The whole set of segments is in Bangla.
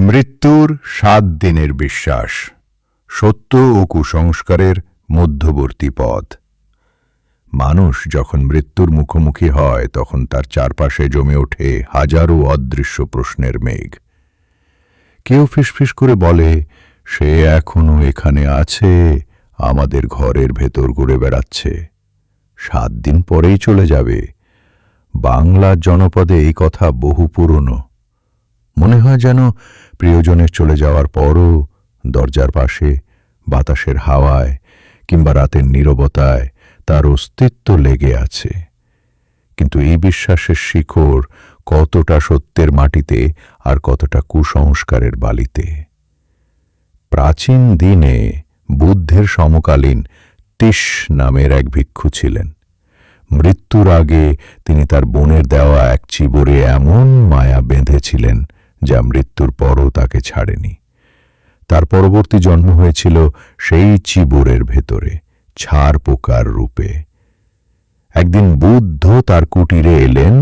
মৃত্যুর সাত দিনের বিশ্বাস, সত্য ও কুসংস্কারের মধ্যবর্তী পথ। মানুষ যখন মৃত্যুর মুখোমুখি হয়, তখন তার চারপাশে জমে ওঠে হাজারো অদৃশ্য প্রশ্নের মেঘ। কেউ ফিসফিস করে বলে, সে এখনও এখানে আছে, আমাদের ঘরের ভেতর ঘুরে বেড়াচ্ছে। সাত দিন পরেই চলে যাবে। বাংলার জনপদে এই কথা বহু পুরনো। মনে হয় যেন প্রিয়জনের চলে যাওয়ার পরও দরজার পাশে, বাতাসের হাওয়ায় কিংবা রাতের নীরবতায় তার অস্তিত্ব লেগে আছে। কিন্তু এই বিশ্বাসের শিকড় কতটা সত্যের মাটিতে আর কতটা কুসংস্কারের বালিতে? প্রাচীন দিনে বুদ্ধের সমকালীন তিস নামের এক ভিক্ষু ছিলেন। মৃত্যুর আগে তিনি তার বোনের দেওয়া এক চিবরে এমন মায়া বেঁধেছিলেন যা মৃত্যুর পরও তাকে ছাড়েনি। তার পরবর্তী জন্ম হয়েছিল সেই চিবরের ভেতরে ছাড় পোকার রূপে। একদিন বুদ্ধ তার কুটিরে এলেন,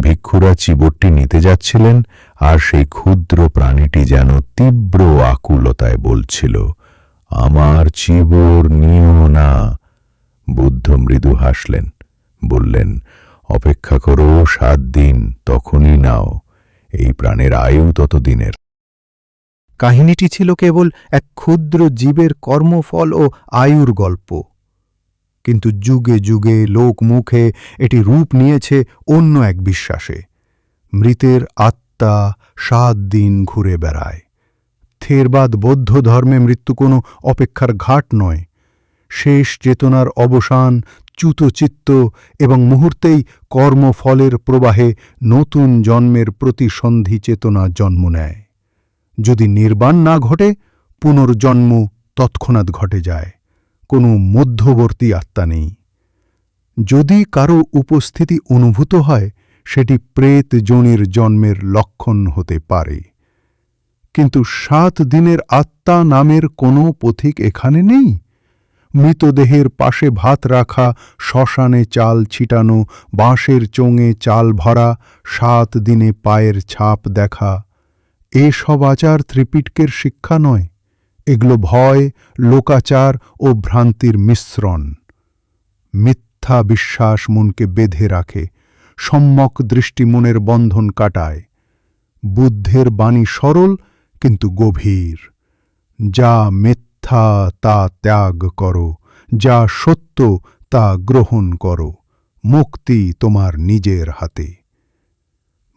ভিক্ষুরা চিবরটি নিতে যাচ্ছিলেন, আর সেই ক্ষুদ্র প্রাণীটি যেন তীব্র আকুলতায় বলছিল, আমার চিবর নিও না। বুদ্ধ মৃদু হাসলেন, বললেন, অপেক্ষা করো সাত দিন, তখনই নাও। এই প্রাণের আয়ু তত দিনের কাহিনীটি ছিল কেবল এক ক্ষুদ্র জীবের কর্মফল ও আয়ুর গল্প। কিন্তু যুগে যুগে লোক মুখে এটি রূপ নিয়েছে অন্য এক বিশ্বাসে। মৃতের আত্মা সাত দিন ঘুরে বেড়ায়। থেরবাদ বৌদ্ধ ধর্মে মৃত্যু কোনো অপেক্ষার ঘাট নয়। শেষ চেতনার অবসান চ্যুতচিত্ত এবং মুহূর্তেই কর্মফলের প্রবাহে নতুন জন্মের প্রতিসন্ধি চেতনা জন্ম নেয়। যদি নির্বাণ না ঘটে, পুনর্জন্ম তৎক্ষণাৎ ঘটে যায়। কোনো মধ্যবর্তী আত্মা নেই। যদি কারও উপস্থিতি অনুভূত হয়, সেটি প্রেত জনির জন্মের লক্ষণ হতে পারে। কিন্তু সাত দিনের আত্মা নামের কোনো পথিক এখানে নেই? মৃতদেহের পাশে ভাত রাখা, শ্মশানে চাল ছিটানো, বাঁশের চোঙে চাল ভরা, সাত দিনে পায়ের ছাপ দেখা। এসব আচার ত্রিপিটকের শিক্ষা নয়। এগুলো ভয়, লোকাচার ও ভ্রান্তির মিশ্রণ। মিথ্যা বিশ্বাস মনকে বেঁধে রাখে, সম্যক দৃষ্টি মনের বন্ধন কাটায়। বুদ্ধের বাণী সরল, কিন্তু গভীর। যা মিথ্যা তা ত্যাগ করো, যা সত্য তা গ্রহণ করো, মুক্তি তোমার নিজের হাতে।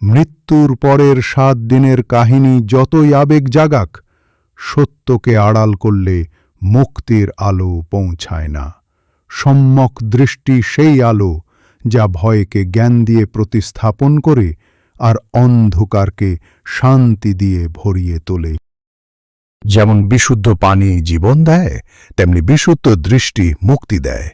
মৃত্যুর পরের সাত দিনের কাহিনী যতই আবেগ জাগাক, সত্যকে আড়াল করলে মুক্তির আলো পৌঁছায় না। সম্যক দৃষ্টি সেই আলো, যা ভয়কে জ্ঞান দিয়ে প্রতিস্থাপন করে আর অন্ধকারকে শান্তি দিয়ে ভরিয়ে তোলে। যেমন বিশুদ্ধ পানি জীবন দেয়, তেমনি বিশুদ্ধ দৃষ্টি মুক্তি দেয়।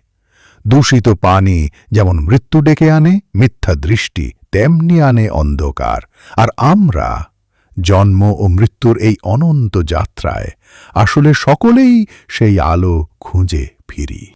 দূষিত পানি যেমন মৃত্যু ডেকে আনে, মিথ্যা দৃষ্টি তেমনি আনে অন্ধকার। আর আমরা জন্ম ও মৃত্যুর এই অনন্ত যাত্রায় আসলে সকলেই সেই আলো খুঁজে ফিরি।